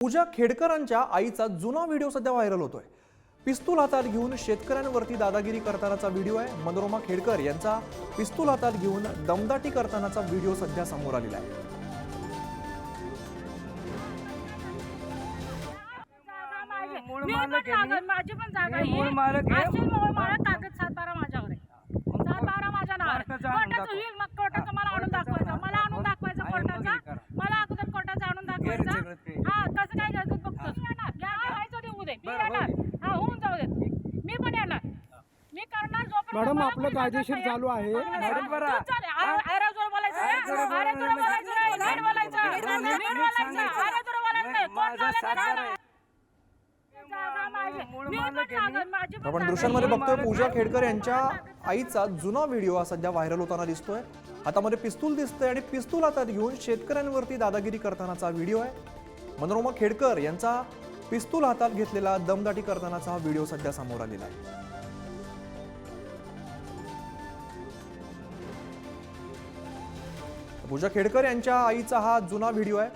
पूजा खेडकरांच्या आईचा जुना व्हिडिओ सध्या व्हायरल होतोय पिस्तूल हातात घेऊन शेतकऱ्यांवरती दादागिरी करतानाचा व्हिडिओ आहे मनोरमा खेडकर यांचा पिस्तूल हातात घेऊन दमदाटी करतानाचा व्हिडिओ सध्या समोर आलेला आहे माझी. मी पण माझी जागा ही. मूळ मालक आहे. असेल मूळ मालक कागद सात बारा माझ्यावर आहे सात बारा माझ्या नावावर आहे. कोर्टाचं आणून कोर्टाचं दाखव. होईल मग कोर्टाचं मला आणून दाखवायचं पण मालक आहे मी. कागद, माझी पण आपण दृश्यांमध्ये आहे. बघतोय पूजा खेडकर यांच्या आईचा जुना व्हिडिओ हा सध्या व्हायरल होताना दिसतोय. हातामध्ये पिस्तूल दिसतंय आणि पिस्तूल हातात घेऊन शेतकऱ्यांवरती दादागिरी करतानाचा व्हिडिओ आहे. मनोरमा खेडकर यांचा पिस्तूल हातात घेतलेला दमदाटी करतानाचा हा व्हिडिओ सध्या समोर आलेला आहे. पूजा खेडकर यांच्या आईचा हा जुना व्हिडिओ आहे.